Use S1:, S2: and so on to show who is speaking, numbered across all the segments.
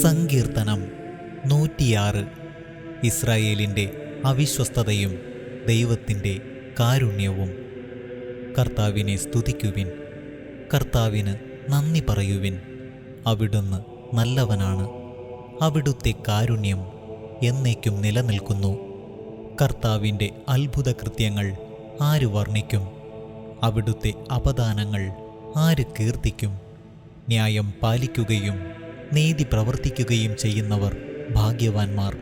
S1: സങ്കീർത്തനം നൂറ്റിയാറ്. ഇസ്രായേലിന്റെ അവിശ്വസ്തതയും ദൈവത്തിന്റെ കാരുണ്യവും. കർത്താവിനെ സ്തുതിക്കുവിൻ. കർത്താവിന് നന്ദി പറയുവിൻ. അവിടുന്ന് നല്ലവനാണ്. അവിടുത്തെ കാരുണ്യം എന്നേക്കും നിലനിൽക്കുന്നു. കർത്താവിന്റെ അത്ഭുത കൃത്യങ്ങൾ ആര് വർണിക്കും? അവിടുത്തെ അപദാനങ്ങൾ ആര് കീർത്തിക്കും? ന്യായം പാലിക്കുകയും നീതി പ്രവർത്തിക്കുകയും ചെയ്യുന്നവർ ഭാഗ്യവാന്മാർ.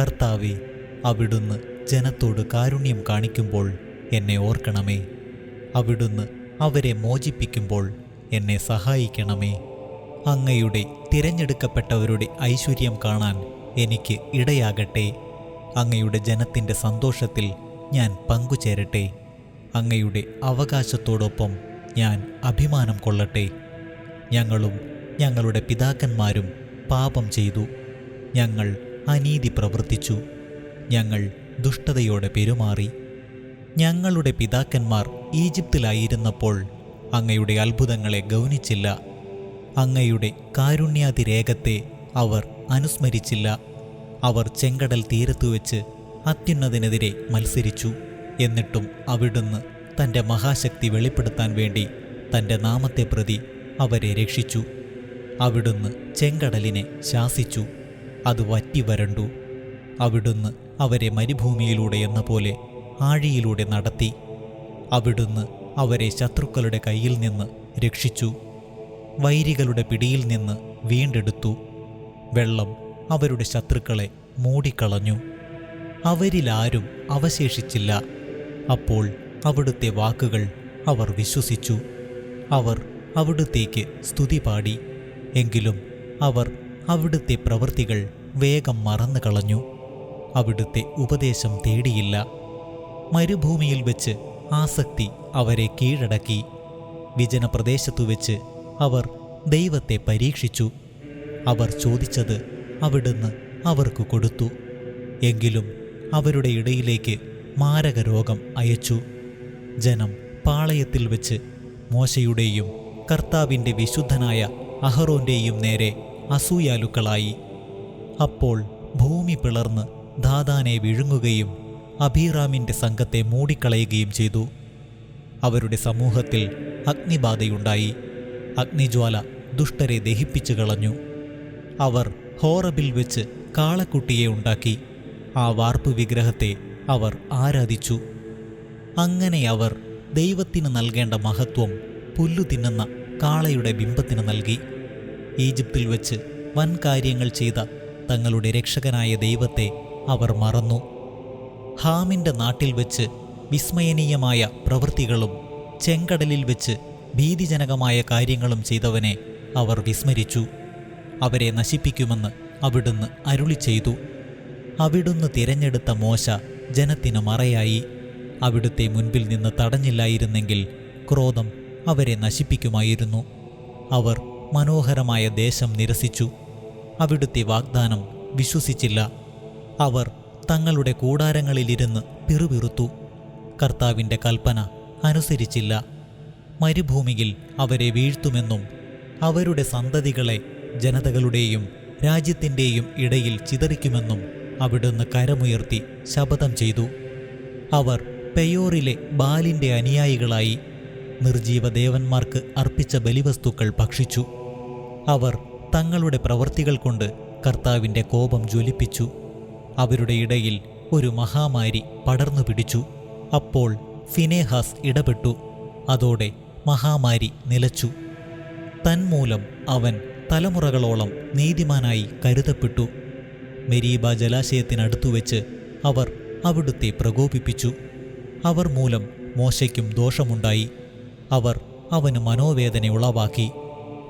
S1: കർത്താവെ അവിടുന്ന് ജനത്തോട് കാരുണ്യം കാണിക്കുമ്പോൾ എന്നെ ഓർക്കണമേ. അവിടുന്ന് അവരെ മോചിപ്പിക്കുമ്പോൾ എന്നെ സഹായിക്കണമേ. അങ്ങയുടെ തിരഞ്ഞെടുക്കപ്പെട്ടവരുടെ ഐശ്വര്യം കാണാൻ എനിക്ക് ഇടയാകട്ടെ. അങ്ങയുടെ ജനത്തിന്റെ സന്തോഷത്തിൽ ഞാൻ പങ്കുചേരട്ടെ. അങ്ങയുടെ അവകാശത്തോടൊപ്പം ഞാൻ അഭിമാനം കൊള്ളട്ടെ. ഞങ്ങളും ഞങ്ങളുടെ പിതാക്കന്മാരും പാപം ചെയ്തു. ഞങ്ങൾ അനീതി പ്രവർത്തിച്ചു. ഞങ്ങൾ ദുഷ്ടതയോടെ പെരുമാറി. ഞങ്ങളുടെ പിതാക്കന്മാർ ഈജിപ്തിലായിരുന്നപ്പോൾ അങ്ങയുടെ അത്ഭുതങ്ങളെ ഗൗനിച്ചില്ല. അങ്ങയുടെ കാരുണ്യാതിരേഖത്തെ അവർ അനുസ്മരിച്ചില്ല. അവർ ചെങ്കടൽ തീരത്തു വെച്ച് അത്യുന്നതിനെതിരെ മത്സരിച്ചു. എന്നിട്ടും അവിടുന്ന് തന്റെ മഹാശക്തി വെളിപ്പെടുത്താൻ വേണ്ടി തന്റെ നാമത്തെ പ്രതി അവരെ രക്ഷിച്ചു. അവിടുന്ന് ചെങ്കടലിനെ ശാസിച്ചു. അത് വറ്റി വരണ്ടു. അവിടുന്ന് അവരെ മരുഭൂമിയിലൂടെ എന്ന പോലെ ആഴിയിലൂടെ നടത്തി. അവിടുന്ന് അവരെ ശത്രുക്കളുടെ കയ്യിൽ നിന്ന് രക്ഷിച്ചു. വൈരികളുടെ പിടിയിൽ നിന്ന് വീണ്ടെടുത്തു. വെള്ളം അവരുടെ ശത്രുക്കളെ മൂടിക്കളഞ്ഞു. അവരിലാരും അവശേഷിച്ചില്ല. അപ്പോൾ അവിടുത്തെ വാക്കുകൾ അവർ വിശ്വസിച്ചു. അവർ അവിടുത്തേക്ക് സ്തുതി പാടി എങ്കിലും അവർ അവിടുത്തെ പ്രവൃത്തികൾ വേഗം മറന്നു കളഞ്ഞു. അവിടുത്തെ ഉപദേശം തേടിയില്ല. മരുഭൂമിയിൽ വെച്ച് ആസക്തി അവരെ കീഴടക്കി. വിജനപ്രദേശത്തു വെച്ച് അവർ ദൈവത്തെ പരീക്ഷിച്ചു. അവർ ചോദിച്ചത് അവിടുന്ന് അവർക്ക് കൊടുത്തു. എങ്കിലും അവരുടെ ഇടയിലേക്ക് മാരകരോഗം അയച്ചു. ജനം പാളയത്തിൽ വെച്ച് മോശയുടെയും കർത്താവിന്റെ വിശുദ്ധനായ അഹറോന്റെയും നേരെ അസൂയാലുക്കളായി. അപ്പോൾ ഭൂമി പിളർന്ന് ദാദാനെ വിഴുങ്ങുകയും അബീറാമിന്റെ സംഘത്തെ മൂടിക്കളയുകയും ചെയ്തു. അവരുടെ സമൂഹത്തിൽ അഗ്നിബാധയുണ്ടായി. അഗ്നിജ്വാല ദുഷ്ടരെ ദഹിപ്പിച്ചു കളഞ്ഞു. അവർ ഹോറബിൽ വെച്ച് കാളക്കുട്ടിയെ ഉണ്ടാക്കി. ആ വാർപ്പ് വിഗ്രഹത്തെ അവർ ആരാധിച്ചു. അങ്ങനെ അവർ ദൈവത്തിന് നൽകേണ്ട മഹത്വം പുല്ലു തിന്നുന്ന കാളയുടെ ബിംബത്തിന് നൽകി. ഈജിപ്തിൽ വെച്ച് വൻ കാര്യങ്ങൾ ചെയ്ത തങ്ങളുടെ രക്ഷകനായ ദൈവത്തെ അവർ മറന്നു. ഹാമിന്റെ നാട്ടിൽ വെച്ച് വിസ്മയനീയമായ പ്രവൃത്തികളും ചെങ്കടലിൽ വെച്ച് ഭീതിജനകമായ കാര്യങ്ങളും ചെയ്തവനെ അവർ വിസ്മരിച്ചു. അവരെ നശിപ്പിക്കുമെന്ന് അവിടുന്ന് അരുളി ചെയ്തു. അവിടുന്ന് തിരഞ്ഞെടുത്ത മോശ ജനത്തിന് മറയായി. അവിടുത്തെ മുൻപിൽ നിന്ന് തടഞ്ഞില്ലായിരുന്നെങ്കിൽ ക്രോധം അവരെ നശിപ്പിക്കുമായിരുന്നു. അവർ മനോഹരമായ ദേശം നിരസിച്ചു. അവിടുത്തെ വാഗ്ദാനം വിശ്വസിച്ചില്ല. അവർ തങ്ങളുടെ കൂടാരങ്ങളിലിരുന്ന് പിറുപിറുത്തു. കർത്താവിന്റെ കൽപ്പന അനുസരിച്ചില്ല. മരുഭൂമിയിൽ അവരെ വീഴ്ത്തുമെന്നും അവരുടെ സന്തതികളെ ജനതകളുടെയും രാജ്യത്തിന്റെയും ഇടയിൽ ചിതറിക്കുമെന്നും അവിടുന്ന് കരമുയർത്തി ശപഥം ചെയ്തു. അവർ പെയോറിലെ ബാലിന്റെ അനുയായികളായി നിർജീവ ദേവന്മാർക്ക് അർപ്പിച്ച ബലിവസ്തുക്കൾ ഭക്ഷിച്ചു. അവർ തങ്ങളുടെ പ്രവൃത്തികൾ കൊണ്ട് കർത്താവിന്റെ കോപം ജ്വലിപ്പിച്ചു. അവരുടെ ഇടയിൽ ഒരു മഹാമാരി പടർന്നു പിടിച്ചു. അപ്പോൾ ഫിനേഹാസ് ഇടപെട്ടു. അതോടെ മഹാമാരി നിലച്ചു. തന്മൂലം അവൻ തലമുറകളോളം നീതിമാനായി കരുതപ്പെട്ടു. മെരീബ ജലാശയത്തിനടുത്തു വെച്ച് അവർ അവിടുത്തെ പ്രകോപിപ്പിച്ചു. അവർ മൂലം മോശയ്ക്കും ദോഷമുണ്ടായി. അവർ അവന് മനോവേദന ഉളവാക്കി.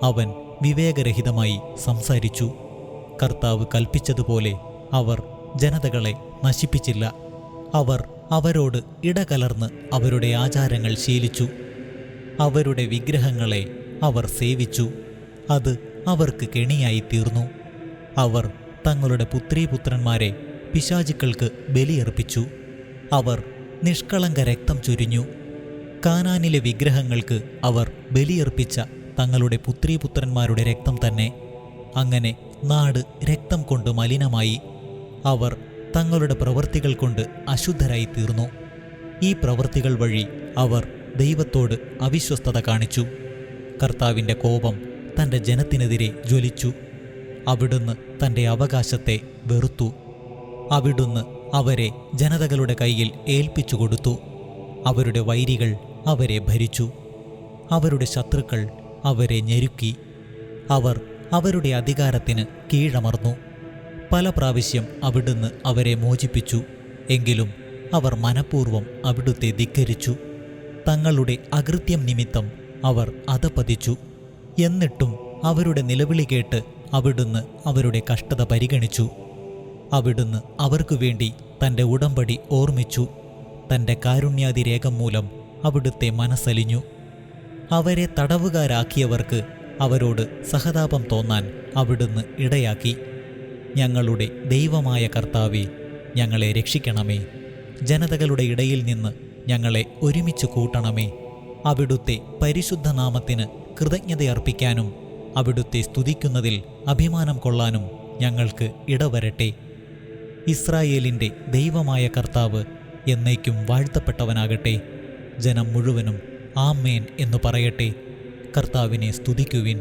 S1: അവൻ വിവേകരഹിതമായി സംസാരിച്ചു. കർത്താവ് കൽപ്പിച്ചതുപോലെ അവർ ജനതകളെ നശിപ്പിച്ചില്ല. അവർ അവരോട് ഇടകലർന്ന് അവരുടെ ആചാരങ്ങൾ ശീലിച്ചു. അവരുടെ വിഗ്രഹങ്ങളെ അവർ സേവിച്ചു. അത് അവർക്ക് കെണിയായി തീർന്നു അവർ തങ്ങളുടെ പുത്രീപുത്രന്മാരെ പിശാചുക്കൾക്ക് ബലിയർപ്പിച്ചു. അവർ നിഷ്കളങ്ക രക്തം ചൊരിഞ്ഞു. കാനാനിലെ വിഗ്രഹങ്ങൾക്ക് അവർ ബലിയർപ്പിച്ച തങ്ങളുടെ പുത്രീപുത്രന്മാരുടെ രക്തം തന്നെ അങ്ങനെ നാട് രക്തം കൊണ്ട് മലിനമായി. അവർ തങ്ങളുടെ പ്രവൃത്തികൾ കൊണ്ട് അശുദ്ധരായി തീർന്നു ഈ പ്രവൃത്തികൾ വഴി അവർ ദൈവത്തോട് അവിശ്വസ്തത കാണിച്ചു. കർത്താവിന്റെ കോപം തന്റെ ജനത്തിനെതിരെ ജ്വലിച്ചു. അവിടുന്ന് തന്റെ അവകാശത്തെ വെറുത്തു. അവിടുന്ന് അവരെ ജനതകളുടെ കയ്യിൽ ഏൽപ്പിച്ചു കൊടുത്തു. അവരുടെ വൈരികൾ അവരെ ഭരിച്ചു. അവരുടെ ശത്രുക്കൾ അവരെ ഞെരുക്കി. അവർ അവരുടെ അധികാരത്തിന് കീഴമർന്നു പല പ്രാവശ്യം അവിടുന്ന് അവരെ മോചിപ്പിച്ചു. എങ്കിലും അവർ മനഃപൂർവം അവിടുത്തെ ധിക്കരിച്ചു. തങ്ങളുടെ അകൃത്യം നിമിത്തം അവർ അധപതിച്ചു. എന്നിട്ടും അവരുടെ നിലവിളി കേട്ട് അവിടുന്ന് അവരുടെ കഷ്ടത പരിഗണിച്ചു. അവിടുന്ന് അവർക്കു വേണ്ടി തന്റെ ഉടമ്പടി ഓർമ്മിച്ചു. തന്റെ കാരുണ്യാതിരേഖം മൂലം അവിടുത്തെ മനസ്സലിഞ്ഞു. അവരെ തടവുകാരാക്കിയവർക്ക് അവരോട് സഹതാപം തോന്നാൻ അവിടുന്ന് ഇടയാക്കി. ഞങ്ങളുടെ ദൈവമായ കർത്താവെ ഞങ്ങളെ രക്ഷിക്കണമേ. ജനതകളുടെ ഇടയിൽ നിന്ന് ഞങ്ങളെ ഒരുമിച്ച് കൂട്ടണമേ. അവിടുത്തെ പരിശുദ്ധ നാമത്തിന് കൃതജ്ഞതയർപ്പിക്കാനും അവിടുത്തെ സ്തുതിക്കുന്നതിൽ അഭിമാനം കൊള്ളാനും ഞങ്ങൾക്ക് ഇടവരട്ടെ. ഇസ്രായേലിന്റെ ദൈവമായ കർത്താവ് എന്നേക്കും വാഴ്ത്തപ്പെട്ടവനാകട്ടെ. ജനം മുഴുവനും ആമേൻ എന്നു പറയട്ടെ. കർത്താവിനെ സ്തുതിക്കുവിൻ.